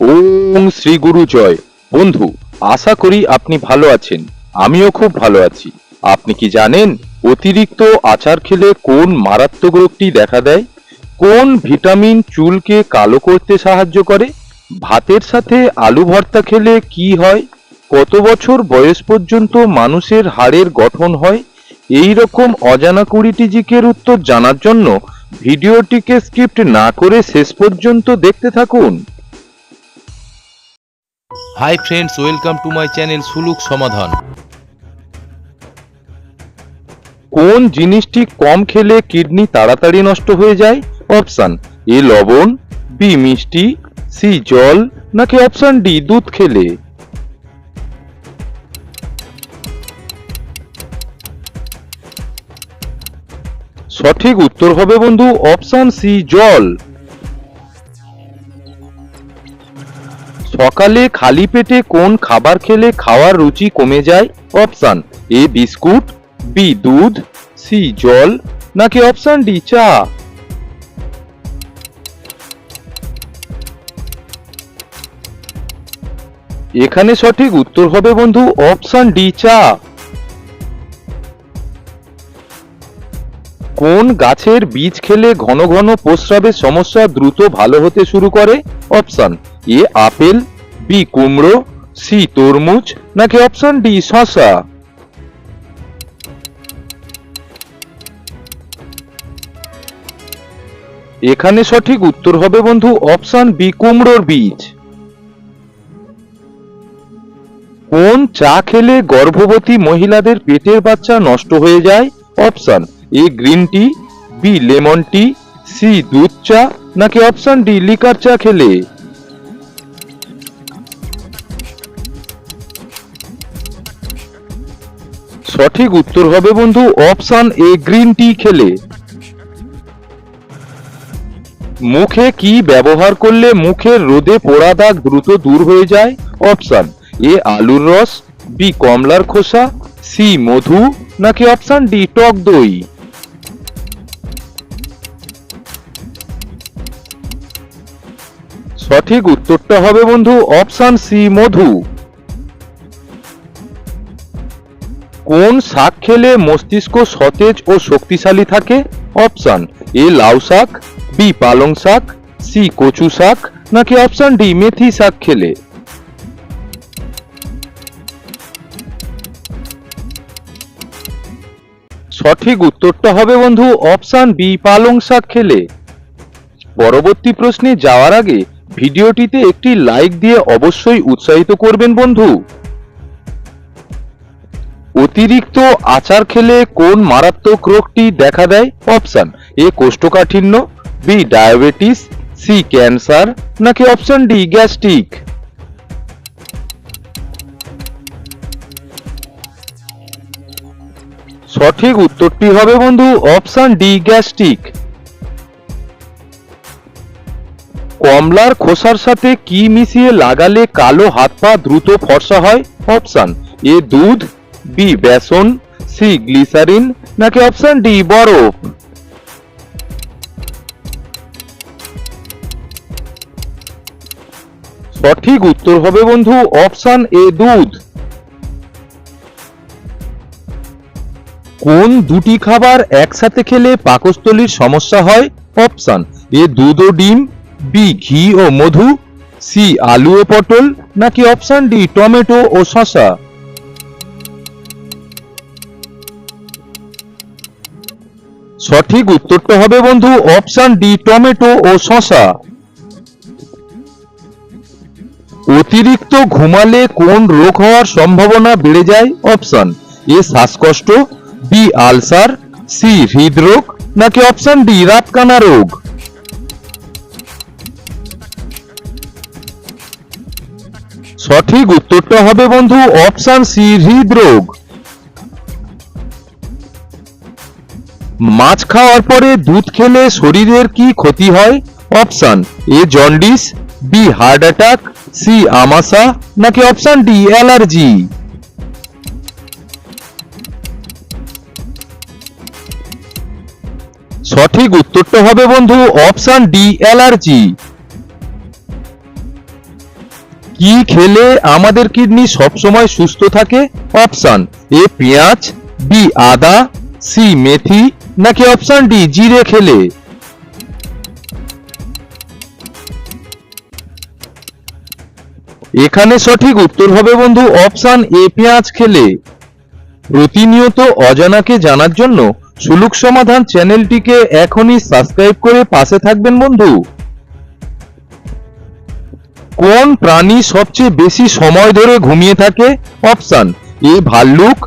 ওম শ্রী গুরু জয়। বন্ধু, আশা করি আপনি ভালো আছেন। আমিও খুব ভালো আছি। আপনি কি জানেন অতিরিক্ত আচার খেলে কোন মারাত্মক রোগটি দেখা দেয়? কোন ভিটামিন চুলকে কালো করতে সাহায্য করে? ভাতের সাথে আলু ভর্তা খেলে কি হয়? কত বছর বয়স পর্যন্ত মানুষের হাড়ের গঠন হয়? এই রকম অজানা কুড়িটি জিকের উত্তর জানার জন্য ভিডিওটিকে স্কিপ্ট না করে শেষ পর্যন্ত দেখতে থাকুন। Hi friends welcome to my channel সুলুক সমাধান কোন জিনিসটি কম খেলে কিডনি তাড়াতাড়ি নষ্ট হয়ে যায়? অপশন এ লবণ বি মিষ্টি সি জল, নাকি অপশন ডি দুধ খেলে? সঠিক উত্তর হবে বন্ধু অপশন সি জল। সকালে খালি পেটে কোন খাবার খেলে খাওয়ার রুচি কমে যায়? অপশান এ বিস্কুট বি দুধ সি জল, নাকি অপশান ডি চা? এখানে সঠিক উত্তর হবে বন্ধু অপশান ডি চা। কোন গাছের বীজ খেলে ঘন ঘন প্রস্রাবের সমস্যা দ্রুত ভালো হতে শুরু করে? অপশান এ আপেল বি কুমড়ো, সি তরমুজ, নাকি অপশন ডি শশা এখানে সঠিক উত্তর হবে বন্ধু অপশন বি কুমড়োর বীজ। কোন চা খেলে গর্ভবতী মহিলাদের পেটের বাচ্চা নষ্ট হয়ে যায়? Option A green tea, B lemon tea, C দুধ চা, নাকি অপশন ডি লিকার চা খেলে? সঠিক উত্তর হবে বন্ধু অপশন এ গ্রিন টি খেলে। মুখে কি ব্যবহার করলে মুখের রোদে পোড়া দাগ দ্রুত দূর হয়ে যায়? অপশন এ আলুর রস, বি কমলার খোসা, সি মধু, নাকি অপশন ডি টক দই? সঠিক উত্তরটা হবে বন্ধু অপশন সি মধু। কোন শাক খেলে মস্তিষ্ক সতেজ ও শক্তিশালী থাকে? অপশন এ লাউ শাক, বি পালং শাক, সি কচু শাক, নাকি অপশন ডি মেথি শাক খেলে? সঠিক উত্তরটা হবে বন্ধু অপশান বি পালং শাক খেলে। পরবর্তী প্রশ্নে যাওয়ার আগে ভিডিওটিতে একটি লাইক দিয়ে অবশ্যই উৎসাহিত করবেন বন্ধু। অতিরিক্ত আচার খেলে কোন মারাত্মক রোগটি দেখা দেয়? অপশন, এ কোষ্ঠকাঠিন্য, বি ডায়াবেটিস, সি ক্যান্সার, নাকি অপশন ডি গ্যাস্ট্রিক? সঠিক উত্তরটি হবে বন্ধু অপশন ডি গ্যাস্ট্রিক। কমলার খোসার সাথে কি মিশিয়ে লাগালে কালো হাত পা দ্রুত ফর্সা হয়? অপশন, এ দুধ বি বেসন সি গ্লিসারিন, নাকি অপশন ডি বরফ? সঠিক উত্তর হবে বন্ধু অপশন এ দুধ। কোন দুটি খাবার একসাথে খেলে পাকস্থলীর সমস্যা হয়? অপশন এ দুধ ও ডিম বি ঘি ও মধু সি আলু ও পটল, নাকি অপশন ডি টমেটো ও শসা? সঠিক উত্তরটা হবে বন্ধু অপশন ডি, টমেটো ও শশা অতিরিক্ত ঘুমালে কোন রোগ হওয়ার সম্ভাবনা বেড়ে যায়? অপশন এ, শ্বাসকষ্ট, বি, আলসার, সি, হৃদরোগ, নাকি অপশন ডি, রাতকানা রোগ? সঠিক উত্তরটা হবে বন্ধু অপশন সি, হৃদরোগ। মাছ খাওয়ার পরে দুধ খেলে শরীরের কি ক্ষতি হয়? Option A jaundice, B heart attack, C আমাশা, নাকি অপশন ডি অ্যালার্জি? সঠিক উত্তরটা হবে বন্ধু অপশন ডি অ্যালার্জি। কি খেলে আমাদের কিডনি সবসময় সুস্থ থাকে? অপশন এ পেঁয়াজ, বি আদা, সি মেথি নাকি অপশন ডি জিরে খেলে? এখানে সঠিক উত্তর হবে বন্ধু অপশন এ পেঁয়াজ খেলে। প্রতিনিয়ত অজানাকে জানার জন্য সুলুক সমাধান চ্যানেলটিকে এখনই সাবস্ক্রাইব করে পাশে থাকবেন বন্ধু। কোন প্রাণী সবচেয়ে বেশি সময় ধরে ঘুমিয়ে থাকে? অপশন এ ভাল্লুক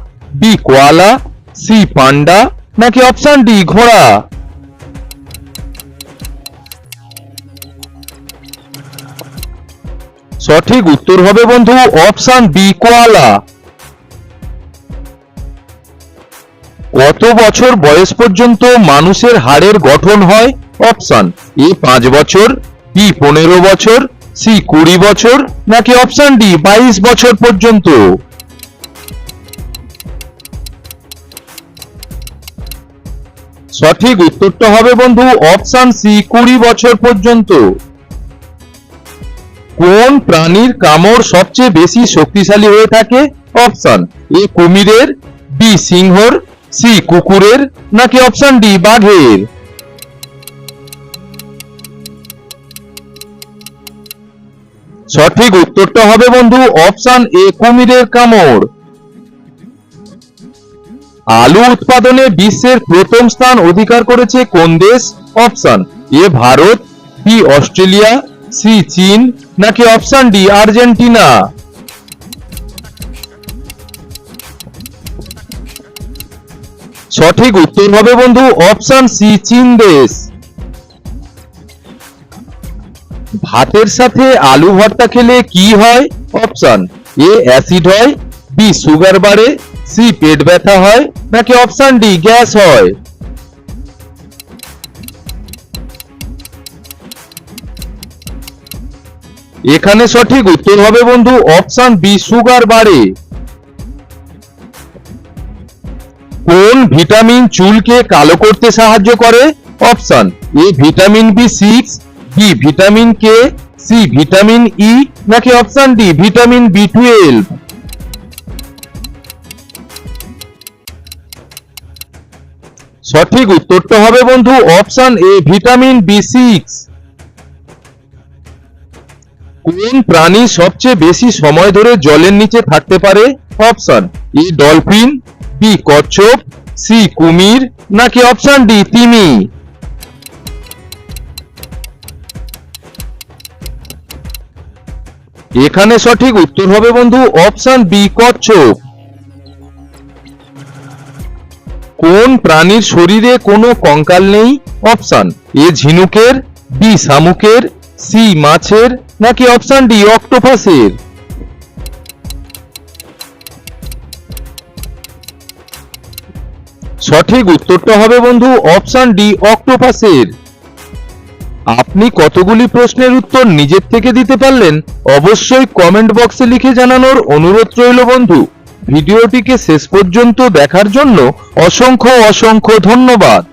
বি কোয়ালা সি পান্ডা নাকি অপশন ডি ঘোড়া? সঠিক উত্তর হবে বন্ধু অপশন বি কোয়ালা। কত বছর বয়স পর্যন্ত মানুষের হাড়ের গঠন হয়? অপশন এ পাঁচ বছর বি পনেরো বছর সি কুড়ি বছর, নাকি অপশন ডি বাইশ বছর পর্যন্ত? সঠিক উত্তরটা হবে বন্ধু অপশন সি কুড়ি বছর পর্যন্ত। কোন প্রাণীর কামড় সবচেয়ে বেশি শক্তিশালী হয়ে থাকে? অপশন এ কুমিরের বি সিংহর সি কুকুরের, নাকি অপশন ডি বাঘের? সঠিক উত্তরটা হবে বন্ধু অপশন এ কুমিরের কামড়। আলু উৎপাদনে বিশ্বের প্রথম স্থান অধিকার করেছে কোন দেশ? Option A, Bharat, B, Australia, C, চীন, নাকি অপশন ডি, আর্জেন্টিনা? সঠিক উত্তর হবে বন্ধু অপশন সি, চীন দেশ। ভাতের সাথে আলু ভর্তা খেলে কি হয়? অপশন এ, অ্যাসিড হয়, বি, সুগার বাড়ে সি, পেট ব্যথা হয় নাকি অপশন ডি গ্যাস হয়? এখানে সঠিক উত্তর হবে বন্ধু অপশন বি সুগার বাড়ে। কোন ভিটামিন চুলকে কালো করতে সাহায্য করে? Option A vitamin B six B vitamin K C vitamin E নাকি option D vitamin B twelve সঠিক উত্তরটা হবে বন্ধু option A, vitamin B six. কোন প্রাণী সবচেয়ে বেশি সময় ধরে জলের নিচে থাকতে পারে? অপশন ই ডলফিন, বি, কচ্ছপ, সি, কুমির, নাকি অপশন ডি, তিমি? এখানে সঠিক উত্তর হবে বন্ধু অপশন বি, কচ্ছপ। কোন প্রাণীর শরীরে কোনো কঙ্কাল নেই? অপশন, এ ঝিনুকের, বি শামুকের, সি মাছের, নাকি অপশান ডি অক্টোপাসের? সঠিক উত্তরটা হবে বন্ধু অপশান ডি অক্টোপাসের। আপনি কতগুলি প্রশ্নের উত্তর নিজের থেকে দিতে পারলেন? অবশ্যই কমেন্ট বক্সে লিখে জানানোর অনুরোধ রইল বন্ধু। ভিডিওটিকে শেষ পর্যন্ত দেখার জন্য অসংখ্য অসংখ্য ধন্যবাদ।